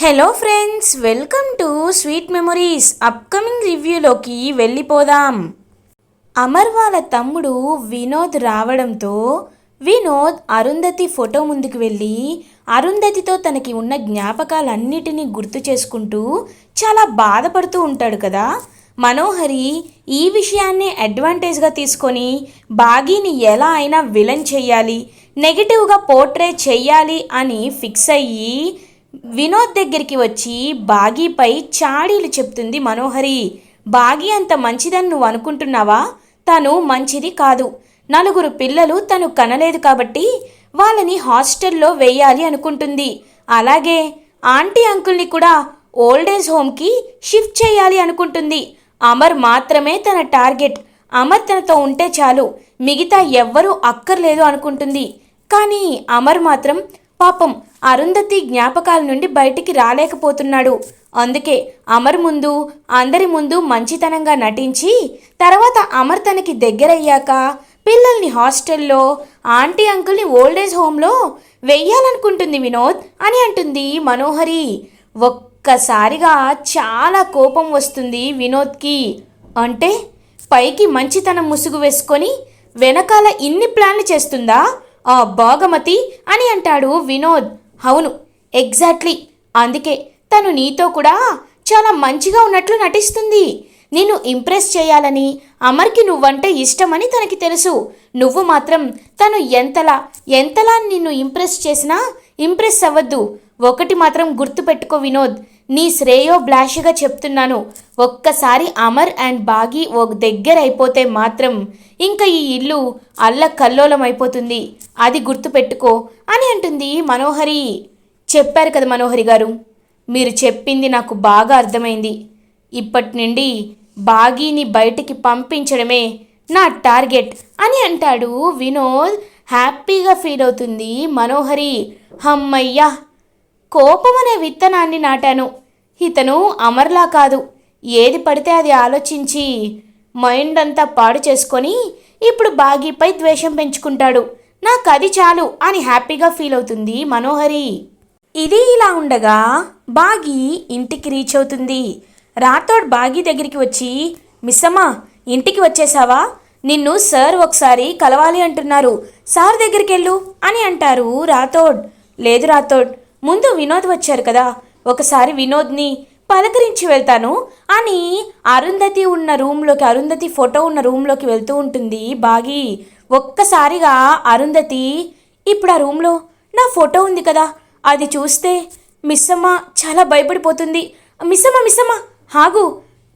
Hello friends welcome to sweet memories upcoming రివ్యూలోకి వెళ్ళిపోదాం. అమర్ వాళ్ళ తమ్ముడు వినోద్ రావడంతో వినోద్ అరుంధతి ఫోటో ముందుకు వెళ్ళి అరుంధతితో తనకి ఉన్న జ్ఞాపకాలన్నిటినీ గుర్తు చేసుకుంటూ చాలా బాధపడుతూ ఉంటాడు కదా. మనోహరి ఈ విషయాన్ని అడ్వాంటేజ్గా తీసుకొని బాగీని ఎలా అయినా విలన్ చెయ్యాలి నెగిటివ్గా పోర్ట్రే చెయ్యాలి అని ఫిక్స్ అయ్యి వినోద్ దగ్గరికి వచ్చి బాగీపై చాడీలు చెప్తుంది మనోహరి. బాగి అంత మంచిదని నువ్వు అనుకుంటున్నావా? తను మంచిది కాదు. నలుగురు పిల్లలు తను కనలేదు కాబట్టి వాళ్ళని హాస్టల్లో వేయాలి అనుకుంటుంది. అలాగే ఆంటీ అంకుల్ని కూడా ఓల్డేజ్ హోమ్కి షిఫ్ట్ చేయాలి అనుకుంటుంది. అమర్ మాత్రమే తన టార్గెట్. అమర్ తనతో ఉంటే చాలు. మిగతా ఎవ్వరూ అక్కర్లేదు అనుకుంటుంది. కానీ అమర్ మాత్రం పాపం అరుంధతి జ్ఞాపకాల నుండి బయటికి రాలేకపోతున్నాడు. అందుకే అమర్ ముందు అందరి ముందు మంచితనంగా నటించి తర్వాత అమర్ తనకి దగ్గరయ్యాక పిల్లల్ని హాస్టల్లో ఆంటీ అంకుల్ని ఓల్డేజ్ హోమ్లో వెయ్యాలనుకుంటుంది వినోద్ అని అంటుంది మనోహరి. ఒక్కసారిగా చాలా కోపం వస్తుంది వినోద్కి. అంటే పైకి మంచితనం ముసుగు వేసుకొని వెనకాల ఇన్ని ప్లాన్లు చేస్తుందా? ఆ భాగమతి అని అంటాడు వినోద్. అవును ఎగ్జాక్ట్లీ. అందుకే తను నీతో కూడా చాలా మంచిగా ఉన్నట్లు నటిస్తుంది. నిన్ను ఇంప్రెస్ చేయాలని అమర్కి నువ్వంటే ఇష్టమని తనకి తెలుసు. నువ్వు మాత్రం తను ఎంతలా ఎంతలా నిన్ను ఇంప్రెస్ చేసినా ఇంప్రెస్ అవ్వద్దు. ఒకటి మాత్రం గుర్తుపెట్టుకో వినోద్. నీ శ్రేయో చెప్తున్నాను. ఒక్కసారి అమర్ అండ్ బాగి ఒక దగ్గర అయిపోతే మాత్రం ఇంకా ఈ ఇల్లు అల్ల కల్లోలం అయిపోతుంది అది గుర్తుపెట్టుకో అని అంటుంది మనోహరి. చెప్పారు కదా మనోహరి గారు. మీరు చెప్పింది నాకు బాగా అర్థమైంది. ఇప్పటి నుండి బాగీని బయటికి పంపించడమే నా టార్గెట్ అని అంటాడు వినోద్. హ్యాపీగా ఫీల్ అవుతుంది మనోహరి. హమ్మయ్యా! కోపం అనే విత్తనాన్ని నాటాను. ఇతను అమర్లా కాదు. ఏది పడితే అది ఆలోచించి మైండ్ అంతా పాడు చేసుకొని ఇప్పుడు బాగీపై ద్వేషం పెంచుకుంటాడు. నాకు అది చాలు అని హ్యాపీగా ఫీల్ అవుతుంది మనోహరి. ఇది ఇలా ఉండగా బాగి ఇంటికి రీచ్ అవుతుంది. రాథోడ్ బాగి దగ్గరికి వచ్చి మిస్సమ్మా ఇంటికి వచ్చేసావా? నిన్ను సార్ ఒకసారి కలవాలి అంటున్నారు. సార్ దగ్గరికి వెళ్ళు అని అంటారు రాథోడ్. లేదు రాథోడ్ ముందు వినోద్ వచ్చారు కదా. ఒకసారి వినోద్ని పలకరించి వెళ్తాను అని అరుంధతి ఉన్న రూమ్లోకి అరుంధతి ఫోటో ఉన్న రూమ్లోకి వెళ్తూ ఉంటుంది బాగి. ఒక్కసారిగా అరుంధతి ఇప్పుడు ఆ రూమ్లో? నా ఫోటో ఉంది కదా అది చూస్తే మిస్సమ్మ చాలా భయపడిపోతుంది. మిస్సమ్మ మిస్సమ్మ హాగు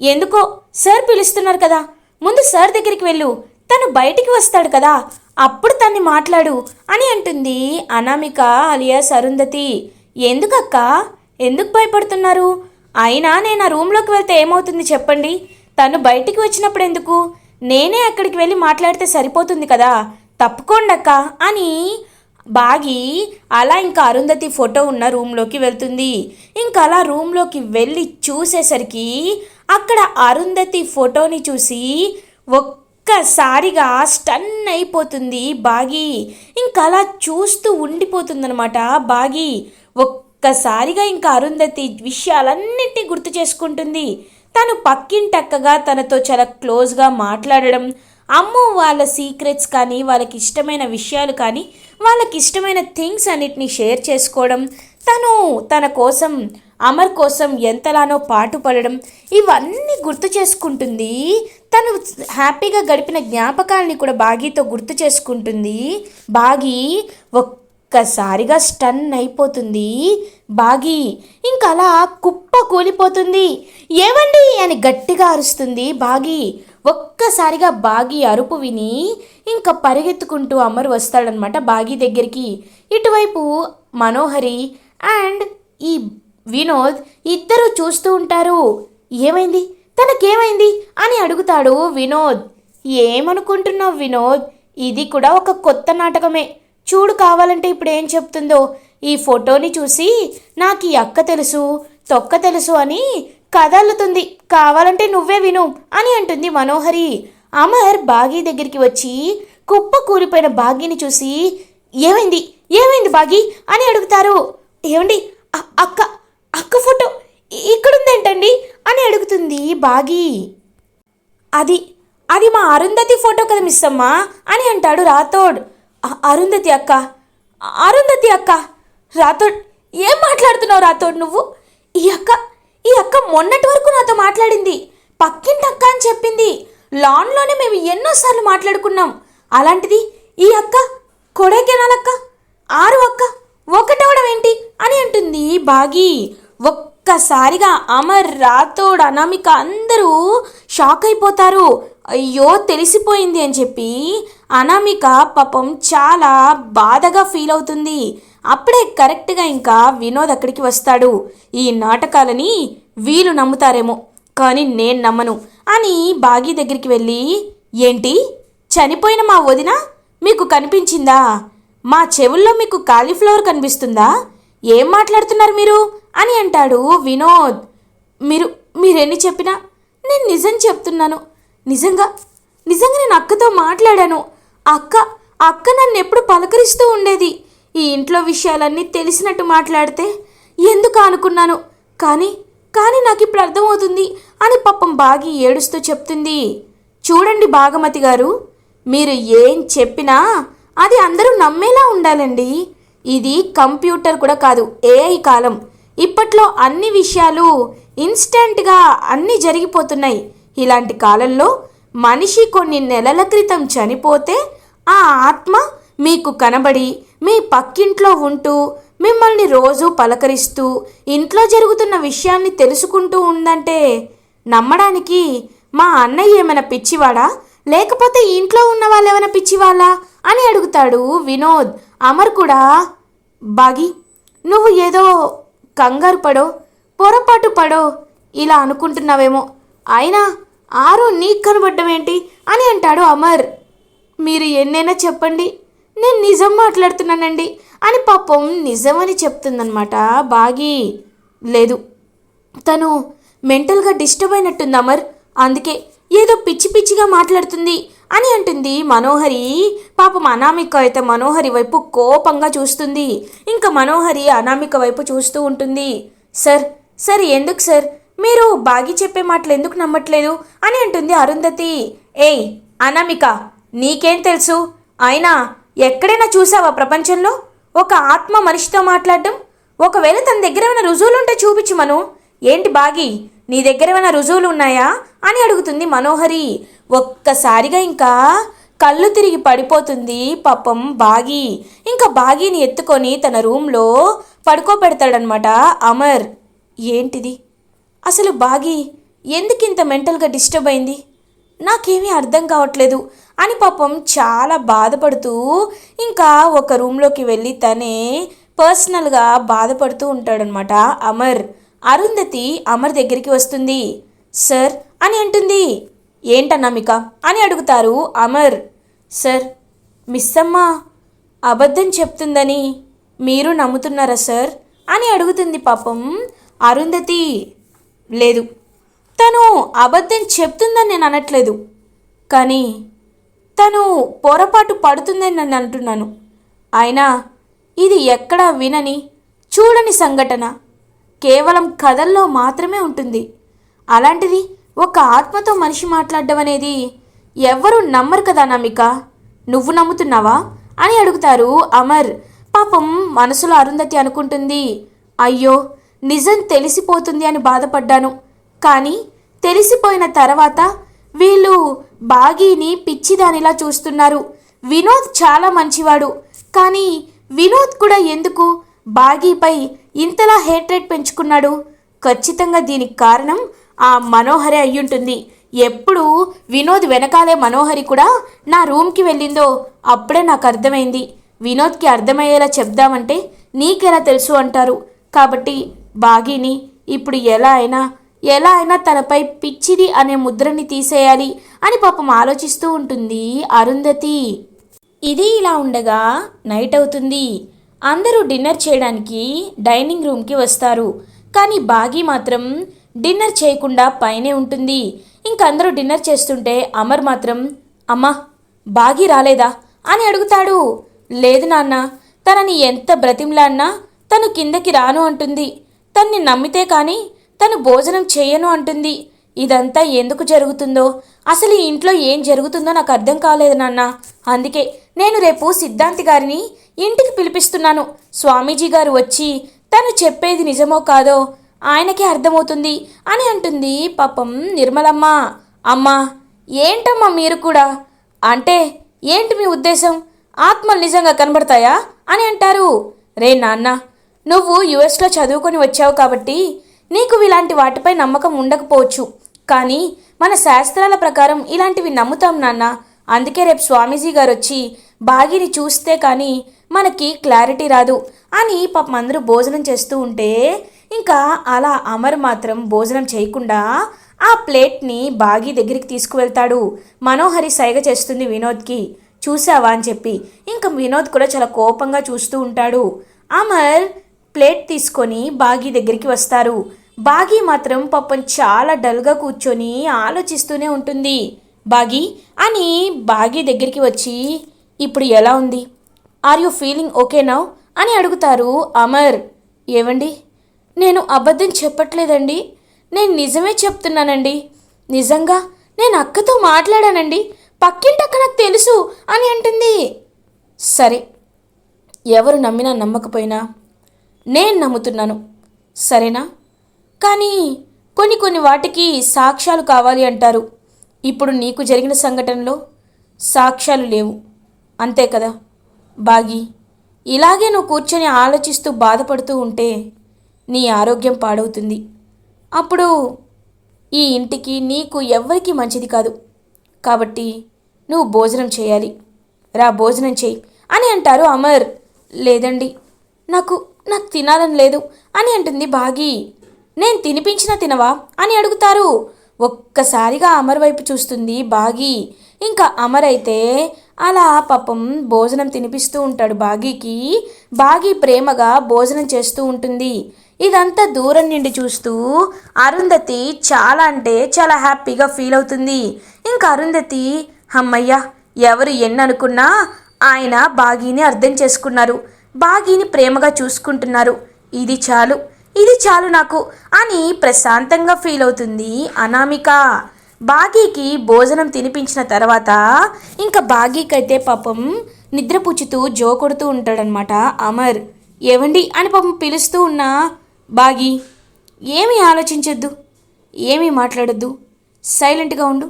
ఎందుకో సార్ పిలుస్తున్నారు కదా ముందు సార్ దగ్గరికి వెళ్ళు. తను బయటికి వస్తాడు కదా అప్పుడు తన్ని మాట్లాడు అని అంటుంది అనామిక అలియాస్ అరుంధతి. ఎందుకక్క? ఎందుకు భయపడుతున్నారు? అయినా నేను ఆ రూమ్లోకి వెళ్తే ఏమవుతుంది చెప్పండి. తను బయటికి వచ్చినప్పుడు ఎందుకు? నేనే అక్కడికి వెళ్ళి మాట్లాడితే సరిపోతుంది కదా? తప్పుకోండక్క అని బాగి అలా ఇంకా అరుంధతి ఫోటో ఉన్న రూమ్లోకి వెళ్తుంది. ఇంకా అలా రూమ్లోకి వెళ్ళి చూసేసరికి అక్కడ అరుంధతి ఫోటోని చూసి ఒక్కసారిగా స్టన్ అయిపోతుంది బాగి. ఇంకా అలా చూస్తూ ఉండిపోతుందనమాట బాగి. ఒక్కసారిగా ఇంకా అరుంధతి విషయాలన్నింటినీ గుర్తు చేసుకుంటుంది. తను పక్కింటక్కగా తనతో చాలా క్లోజ్గా మాట్లాడడం అమ్ము వాళ్ళ సీక్రెట్స్ కానీ వాళ్ళకి ఇష్టమైన విషయాలు కానీ వాళ్ళకి ఇష్టమైన థింగ్స్ అన్నిటిని షేర్ చేసుకోవడం తను తన కోసం అమర్ కోసం ఎంతలానో పాటుపడడం ఇవన్నీ గుర్తు చేసుకుంటుంది. తను హ్యాపీగా గడిపిన జ్ఞాపకాలని కూడా బాగీతో గుర్తు చేసుకుంటుంది. బాగి ఒక్కసారిగా స్టన్ అయిపోతుంది. బాగి ఇంకలా అలా కుప్ప కూలిపోతుంది. ఏవండి? అని గట్టిగా అరుస్తుంది బాగి. ఒక్కసారిగా బాగి అరుపు విని ఇంకా పరిగెత్తుకుంటూ అమరు వస్తాడనమాట బాగి దగ్గరికి. ఇటువైపు మనోహరి అండ్ ఈ వినోద్ ఇద్దరు చూస్తూ ఉంటారు. ఏమైంది? తనకేమైంది? అని అడుగుతాడు వినోద్. ఏమనుకుంటున్నావు వినోద్? ఇది కూడా ఒక కొత్త నాటకమే. చూడు కావాలంటే ఇప్పుడు ఏం చెప్తుందో. ఈ ఫోటోని చూసి నాకు ఈ అక్క తెలుసు తొక్క తెలుసు అని కదలుతుంది కావాలంటే నువ్వే విను అని అంటుంది మనోహరి. అమర్ బాగీ దగ్గరికి వచ్చి కుప్ప కూలిపోయిన బాగీని చూసి ఏమైంది? ఏమైంది బాగి? అని అడుగుతారు. ఏమండి అక్క అక్క ఫోటో ఇక్కడుందేంటండి? అని అడుగుతుంది బాగి. అది అది మా అరుంధతి ఫోటో కదా మిస్ అమ్మా అని అంటాడు రాథోడ్. అరుంధతి అక్క అరుంధతి అక్క రాథోడ్ ఏం మాట్లాడుతున్నావు రాథోడ్ నువ్వు? ఈ అక్క ఈ అక్క మొన్నటి వరకు నాతో మాట్లాడింది. పక్కింటి అక్క అని చెప్పింది. లాన్లోనే మేము ఎన్నోసార్లు మాట్లాడుకున్నాం. అలాంటిది ఈ అక్క కొడైకెనాల్ ఆరు అక్క ఒకటవడం ఏంటి అని అంటుంది బాగి. ఒక్కసారిగా అమర్ రాథోడ్ అనామిక అందరూ షాక్ అయిపోతారు. అయ్యో తెలిసిపోయింది అని చెప్పి అనామిక పాపం చాలా బాధగా ఫీల్ అవుతుంది. అప్పుడే కరెక్ట్గా ఇంకా వినోద్ అక్కడికి వస్తాడు. ఈ నాటకాలని వీళ్ళు నమ్ముతారేమో. కానీ నేను నమ్మను. అని బాగి దగ్గరికి వెళ్ళి ఏంటి? చనిపోయిన మా వదిన? మీకు కనిపించిందా? మా చెవుల్లో మీకు కాలీఫ్లవర్ కనిపిస్తుందా? ఏం మాట్లాడుతున్నారు మీరు? అని అంటాడు వినోద్. మీరు మీరెన్ని చెప్పినా నేను నిజం చెప్తున్నాను. నిజంగా నిజంగా నేను అక్కతో మాట్లాడాను. అక్క అక్క నన్ను ఎప్పుడు పలకరిస్తూ ఉండేది. ఈ ఇంట్లో విషయాలన్నీ తెలిసినట్టు మాట్లాడితే ఎందుకు అనుకున్నాను? కానీ కానీ నాకు ఇప్పుడు అర్థమవుతుంది అని పాపం బాగి ఏడుస్తూ చెప్తుంది. చూడండి భాగమతి గారు మీరు ఏం చెప్పినా అది అందరూ నమ్మేలా ఉండాలండి. ఇది కంప్యూటర్ కూడా కాదు ఏఐ కాలం. ఇప్పట్లో అన్ని విషయాలు ఇన్స్టంట్గా అన్నీ జరిగిపోతున్నాయి. ఇలాంటి కాలంలో మనిషి కొన్ని నెలల క్రితం చనిపోతే ఆ ఆత్మ మీకు కనబడి మీ పక్కింట్లో ఉంటూ మిమ్మల్ని రోజు పలకరిస్తూ ఇంట్లో జరుగుతున్న విషయాన్ని తెలుసుకుంటూ ఉందంటే నమ్మడానికి మా అన్నయ్య ఏమైనా పిచ్చివాడా? లేకపోతే ఇంట్లో ఉన్న వాళ్ళు ఏమైనా పిచ్చివాళ్ళా? అని అడుగుతాడు వినోద్. అమర్ కూడా బాగి నువ్వు ఏదో కంగారు పడో పొరపాటు పడో ఇలా అనుకుంటున్నావేమో. అయినా ఆరు నీకు కనబడ్డం ఏంటి అని అంటాడు అమర్. మీరు ఎన్నైనా చెప్పండి. నేను నిజం మాట్లాడుతున్నానండి అని పాపం నిజమని చెప్తుందనమాట బాగి లేదు. తను మెంటల్గా డిస్టర్బ్ అయినట్టుంది అమర్. అందుకే ఏదో పిచ్చి పిచ్చిగా మాట్లాడుతుంది అని అంటుంది మనోహరి. పాపం అనామిక అయితే మనోహరి వైపు కోపంగా చూస్తుంది. ఇంకా మనోహరి అనామిక వైపు చూస్తూ ఉంటుంది. సార్ సార్ ఎందుకు సార్? మీరు బాగి చెప్పే మాటలు ఎందుకు నమ్మట్లేదు? అని అంటుంది అరుంధతి. ఏయ్ అనామిక నీకేం తెలుసు? అయినా ఎక్కడైనా చూసావా ప్రపంచంలో? ఒక ఆత్మ మనిషితో మాట్లాడడం? ఒకవేళ తన దగ్గర ఏమైనా రుజువులుంటే చూపించు మను. ఏంటి బాగి నీ దగ్గర ఏమైనా రుజువులు ఉన్నాయా అని అడుగుతుంది మనోహరి. ఒక్కసారిగా ఇంకా కళ్ళు తిరిగి పడిపోతుంది పాపం బాగి. ఇంకా బాగీని ఎత్తుకొని తన రూమ్లో పడుకోబెడతాడనమాట అమర్. ఏంటిది? అసలు బాగి ఇంత మెంటల్గా డిస్టర్బ్ అయింది? నాకేమీ అర్థం కావట్లేదు అని పాపం చాలా బాధపడుతూ ఇంకా ఒక రూమ్లోకి వెళ్ళి తనే పర్సనల్గా బాధపడుతూ ఉంటాడనమాట. అమర్ అరుంధతి అమర్ దగ్గరికి వస్తుంది. సార్ అని అంటుంది. ఏంటన్నమిక అని అడుగుతారు అమర్. సార్ మిస్ అమ్మ అబద్ధం చెప్తుందని మీరు నమ్ముతున్నారా సార్? అని అడుగుతుంది పాపం అరుంధతి. లేదు తను అబద్ధం చెప్తుందని నేను అనట్లేదు. కానీ తను పొరపాటు పడుతుందని నేను అంటున్నాను. అయినా ఇది ఎక్కడా వినని చూడని సంఘటన. కేవలం కథల్లో మాత్రమే ఉంటుంది. అలాంటిది ఒక ఆత్మతో మనిషి మాట్లాడడం అనేది ఎవ్వరూ నమ్మరు కదా నమిక నువ్వు నమ్ముతున్నావా? అని అడుగుతారు అమర్. పాపం మనసులో అరుంధతి అనుకుంటుంది అయ్యో నిజం తెలిసిపోతుంది అని బాధపడ్డాను. కానీ తెలిసిపోయిన తర్వాత వీళ్ళు బాగీని పిచ్చిదానిలా చూస్తున్నారు. వినోద్ చాలా మంచివాడు. కానీ వినోద్ కూడా ఎందుకు బాగీపై ఇంతలా హేట్రేట్ పెంచుకున్నాడు? ఖచ్చితంగా దీనికి కారణం ఆ మనోహరి అయ్యుంటుంది. ఎప్పుడు వినోద్ వెనకాలే మనోహరి కూడా నా రూమ్కి వెళ్ళిందో అప్పుడే నాకు అర్థమైంది. వినోద్కి అర్థమయ్యేలా చెప్దామంటే నీకెలా తెలుసు అంటారు. కాబట్టి బాగీని ఇప్పుడు ఎలా అయినా ఎలా అయినా తనపై పిచ్చిది అనే ముద్రని తీసేయాలి అని పాపం ఆలోచిస్తూ ఉంటుంది అరుంధతి. ఇది ఇలా ఉండగా నైట్ అవుతుంది. అందరూ డిన్నర్ చేయడానికి డైనింగ్ రూమ్కి వస్తారు. కానీ బాగి మాత్రం డిన్నర్ చేయకుండా పైనే ఉంటుంది. ఇంకందరూ డిన్నర్ చేస్తుంటే అమర్ మాత్రం అమ్మా బాగి రాలేదా? అని అడుగుతాడు. లేదు నాన్న తనని ఎంత బ్రతిమ్లాన్నా తను కిందకి రాను అంటుంది. తన్ని నమ్మితే కానీ తను భోజనం చేయను అంటుంది. ఇదంతా ఎందుకు జరుగుతుందో? అసలు ఈ ఇంట్లో ఏం జరుగుతుందో నాకు అర్థం కాలేదు నాన్న. అందుకే నేను రేపు సిద్ధాంతి గారిని ఇంటికి పిలిపిస్తున్నాను. స్వామీజీ గారు వచ్చి తను చెప్పేది నిజమో కాదో ఆయనకే అర్థమవుతుంది అని అంటుంది పాపం నిర్మలమ్మ. అమ్మా ఏంటమ్మా మీరు కూడా? అంటే ఏంటి మీ ఉద్దేశం? ఆత్మలు నిజంగా కనబడతాయా? అని అంటారు. రే నాన్న నువ్వు యుఎస్లో చదువుకొని వచ్చావు కాబట్టి నీకు ఇలాంటి వాటిపై నమ్మకం ఉండకపోవచ్చు. కానీ మన శాస్త్రాల ప్రకారం ఇలాంటివి నమ్ముతాం నాన్న. అందుకే రేపు స్వామీజీ గారు వచ్చి బాగిని చూస్తే కానీ మనకి క్లారిటీ రాదు. అని పాపం అందరూ భోజనం చేస్తూ ఉంటే ఇంకా అలా అమర్ మాత్రం భోజనం చేయకుండా ఆ ప్లేట్ని బాగి దగ్గరికి తీసుకువెళ్తాడు. మనోహరి సైగ చేస్తుంది వినోద్కి. చూసావా అని చెప్పి. ఇంకా వినోద్ కూడా చాలా కోపంగా చూస్తూ ఉంటాడు. అమర్ ప్లేట్ తీసుకొని బాగి దగ్గరికి వస్తారు. బాగి మాత్రం పాపం చాలా డల్గా కూర్చొని ఆలోచిస్తూనే ఉంటుంది. బాగి అని బాగి దగ్గరికి వచ్చి ఇప్పుడు ఎలా ఉంది? ఆర్ యు ఫీలింగ్ ఓకే అని అడుగుతారు అమర్. ఏవండి? నేను అబద్ధం చెప్పట్లేదండి. నేను నిజమే చెప్తున్నానండి. నిజంగా నేను అక్కతో మాట్లాడానండి. పక్కింటక్క నాకు తెలుసు అని అంటుంది. సరే ఎవరు నమ్మినా నమ్మకపోయినా నేను నమ్ముతున్నాను. సరేనా? కానీ కొన్ని కొన్ని వాటికి సాక్ష్యాలు కావాలి అంటారు. ఇప్పుడు నీకు జరిగిన సంఘటనలో సాక్ష్యాలు లేవు. అంతే కదా? బాగి ఇలాగే నువ్వు కూర్చొని ఆలోచిస్తూ బాధపడుతూ ఉంటే నీ ఆరోగ్యం పాడవుతుంది. అప్పుడు ఈ ఇంటికి నీకు ఎవ్వరికీ మంచిది కాదు. కాబట్టి నువ్వు భోజనం చేయాలి. రా భోజనం చేయి. అని అంటారు అమర్. లేదండి నాకు నాకు తినాలని లేదు అని అంటుంది బాగి. నేను తినిపించినా తినవా అని అడుగుతారు. ఒక్కసారిగా అమర్ వైపు చూస్తుంది బాగి. ఇంకా అమర్ అయితే అలా పాపం భోజనం తినిపిస్తూ ఉంటాడు బాగీకి. బాగి ప్రేమగా భోజనం చేస్తూ ఉంటుంది. ఇదంతా దూరం నుండి చూస్తూ అరుంధతి చాలా అంటే చాలా హ్యాపీగా ఫీల్ అవుతుంది. ఇంకా అరుంధతి అమ్మయ్య ఎవరు ఎన్ని అనుకున్నా ఆయన బాగీని అర్థం చేసుకున్నారు. బాగీని ప్రేమగా చూసుకుంటున్నారు. ఇది చాలు. ఇది చాలు నాకు అని ప్రశాంతంగా ఫీల్ అవుతుంది అనామిక. బాగీకి భోజనం తినిపించిన తర్వాత ఇంకా బాగీకైతే పాపం నిద్రపుచ్చుతూ జో కొడుతూ ఉంటాడనమాట అమర్ ఏవండి? అని పాపం పిలుస్తూ ఉన్నా బాగి ఏమీ ఆలోచించొద్దు ఏమీ మాట్లాడొద్దు సైలెంట్గా ఉండు.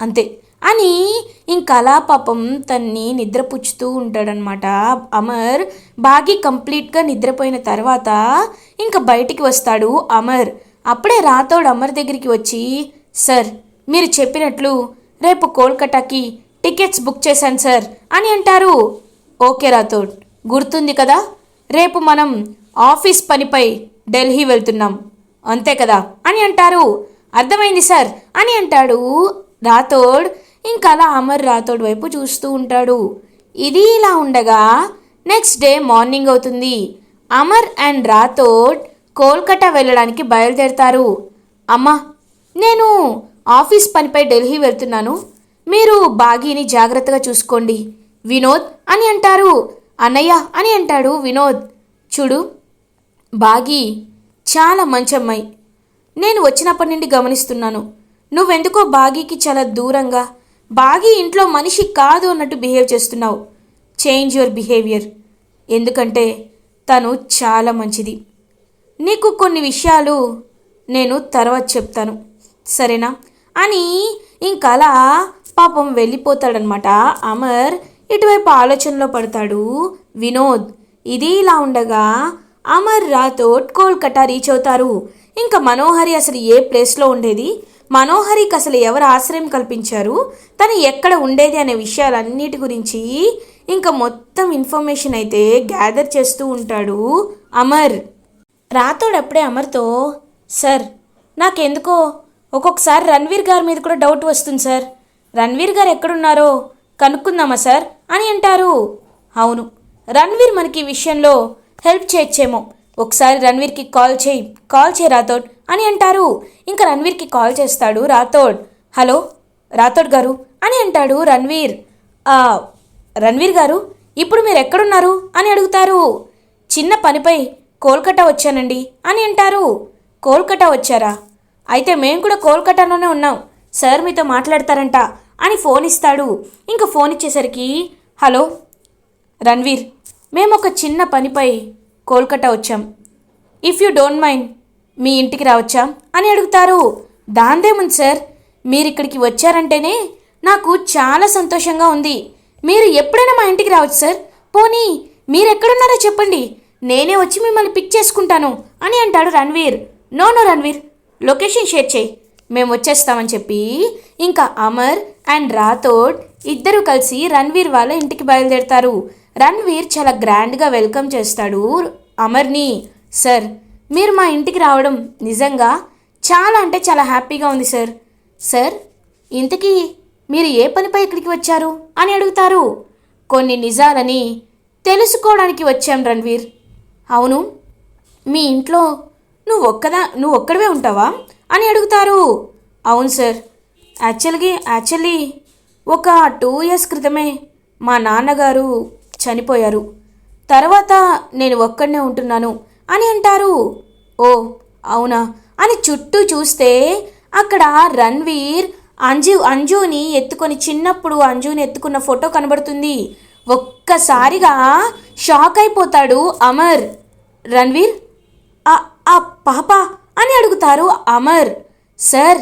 అంతే. అని ఇంకలా పాపం తన్ని నిద్రపుచ్చుతూ ఉంటాడనమాట అమర్ బాగి కంప్లీట్గా నిద్రపోయిన తర్వాత ఇంకా బయటికి వస్తాడు అమర్. అప్పుడే రాతోడు అమర్ దగ్గరికి వచ్చి సార్ మీరు చెప్పినట్లు రేపు కోల్కతాకి టికెట్స్ బుక్ చేశాను సార్ అని అంటారు. ఓకే రాతోడ్ గుర్తుంది కదా? రేపు మనం ఆఫీస్ పనిపై ఢిల్లీ వెళ్తున్నాం. అంతే కదా? అని అంటారు. అర్థమైంది సార్ అని అంటాడు రాథోడ్. ఇంకా అలా అమర్ రాథోడ్ వైపు చూస్తూ ఉంటాడు. ఇది ఇలా ఉండగా నెక్స్ట్ డే మార్నింగ్ అవుతుంది. అమర్ అండ్ రాథోడ్ కోల్కతా వెళ్ళడానికి బయలుదేరతారు. అమ్మా నేను ఆఫీస్ పనిపై ఢిల్లీ వెళ్తున్నాను. మీరు బాగీని జాగ్రత్తగా చూసుకోండి. వినోద్ అని అంటారు. అన్నయ్య అని అంటాడు వినోద్. చూడు బాగి చాలా మంచి అమ్మాయి. నేను వచ్చినప్పటి నుండి గమనిస్తున్నాను. నువ్వెందుకో బాగీకి చాలా దూరంగా బాగి ఇంట్లో మనిషి కాదు అన్నట్టు బిహేవ్ చేస్తున్నావు. చేంజ్ యువర్ బిహేవియర్ ఎందుకంటే తను చాలా మంచిది. నీకు కొన్ని విషయాలు నేను తర్వాత చెప్తాను. సరేనా? అని ఇంకలా పాపం వెళ్ళిపోతాడనమాట అమర్ ఇటువైపు ఆలోచనలో పడతాడు. వినోద్ ఇది ఇలా ఉండగా అమర్ రాథోడ్ కోల్కటా రీచ్ అవుతారు. ఇంకా మనోహరి అసలు ఏ ప్లేస్లో ఉండేది? మనోహరికి అసలు ఎవరు ఆశ్రయం కల్పించారు? తను ఎక్కడ ఉండేది అనే విషయాలన్నిటి గురించి ఇంకా మొత్తం ఇన్ఫర్మేషన్ అయితే గ్యాదర్ చేస్తూ ఉంటాడు అమర్. రాతోడు అప్పుడే అమర్తో సార్ నాకెందుకో? ఒక్కొక్కసారి రణ్వీర్ గారి మీద కూడా డౌట్ వస్తుంది సార్. రణ్వీర్ గారు ఎక్కడున్నారో? కనుక్కుందామా సార్? అని అంటారు. అవును రణ్వీర్ మనకి ఈ విషయంలో హెల్ప్ చేయొచ్చేమో. ఒకసారి రణ్వీర్కి కాల్ చేయి. కాల్ చేయి రాతోడ్ అని అంటారు. ఇంకా రణ్వీర్కి కాల్ చేస్తాడు రాథోడ్. హలో రాథోడ్ గారు అని అంటాడు రణ్వీర్. రణ్వీర్ గారు ఇప్పుడు మీరు ఎక్కడున్నారు? అని అడుగుతారు. చిన్న పనిపై కోల్కటా వచ్చానండి అని అంటారు. కోల్కతా వచ్చారా? అయితే మేము కూడా కోల్కటాలోనే ఉన్నాం. సార్ మీతో మాట్లాడతారంట అని ఫోన్ ఇస్తాడు. ఇంకా ఫోన్ ఇచ్చేసరికి హలో రణ్వీర్ మేము ఒక చిన్న పనిపై కోల్కటా వచ్చాం. ఇఫ్ యూ డోంట్ మైండ్ మీ ఇంటికి రావచ్చా? అని అడుగుతారు. దాందేముంది సార్ మీరు ఇక్కడికి వచ్చారంటేనే నాకు చాలా సంతోషంగా ఉంది. మీరు ఎప్పుడైనా మా ఇంటికి రావచ్చు సార్? పోనీ మీరు ఎక్కడున్నారో చెప్పండి. నేనే వచ్చి మిమ్మల్ని పిక్ చేసుకుంటాను అని అంటాడు Ranveer. No no Ranveer location share చేయి. మేము వచ్చేస్తామని చెప్పి ఇంకా అమర్ అండ్ రాథోడ్ ఇద్దరు కలిసి రణ్వీర్ వాళ్ళ ఇంటికి బయలుదేరతారు. రణ్వీర్ చాలా గ్రాండ్గా వెల్కమ్ చేస్తాడు అమర్ని. సార్ మీరు మా ఇంటికి రావడం నిజంగా చాలా అంటే చాలా హ్యాపీగా ఉంది సార్. సార్ ఇంతకీ మీరు ఏ పనిపై ఇక్కడికి వచ్చారు అని అడుగుతారు. కొన్ని నిజాలని తెలుసుకోవడానికి వచ్చాం రణ్వీర్. అవును మీ ఇంట్లో నువ్వు ఒక్కదా నువ్వు ఒక్కడివే ఉంటావా అని అడుగుతారు. అవును సార్. యాక్చువల్గా యాక్చువల్లీ ఒక టూ ఇయర్స్ క్రితమే మా నాన్నగారు చనిపోయారు. తర్వాత నేను ఒక్కడనే ఉంటున్నాను. అని అంటారు. ఓ అవునా? అని చుట్టూ చూస్తే అక్కడ రణ్వీర్ అంజు అంజుని ఎత్తుకొని చిన్నప్పుడు అంజుని ఎత్తుకున్న ఫోటో కనబడుతుంది. ఒక్కసారిగా షాక్ అయిపోతాడు అమర్. రణ్వీర్ ఆ పాప? అని అడుగుతారు అమర్. సార్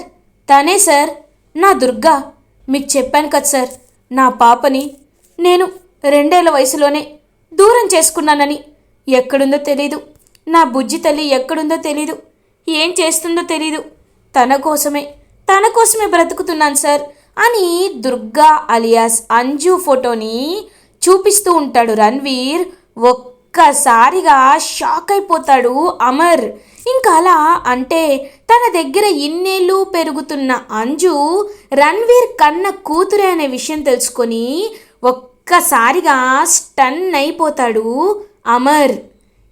తనే సార్. నా దుర్గా. మీకు చెప్పాను కదా సార్ నా పాపని నేను రెండేళ్ళ వయసులోనే దూరం చేసుకున్నానని. ఎక్కడుందో తెలీదు. నా బుజ్జి తల్లి ఎక్కడుందో తెలీదు. ఏం చేస్తుందో తెలీదు. తన కోసమే. తన కోసమే బ్రతుకుతున్నాను సార్ అని దుర్గా అలియాస్ అంజు ఫోటోని చూపిస్తూ ఉంటాడు రణ్వీర్. ఒక్కసారిగా షాక్ అయిపోతాడు అమర్. ఇంకా అలా అంటే తన దగ్గర ఇన్నేళ్ళు పెరుగుతున్న అంజు రణ్వీర్ కన్న కూతురే అనే విషయం తెలుసుకొని ఒక్కసారిగా స్టన్ అయిపోతాడు అమర్.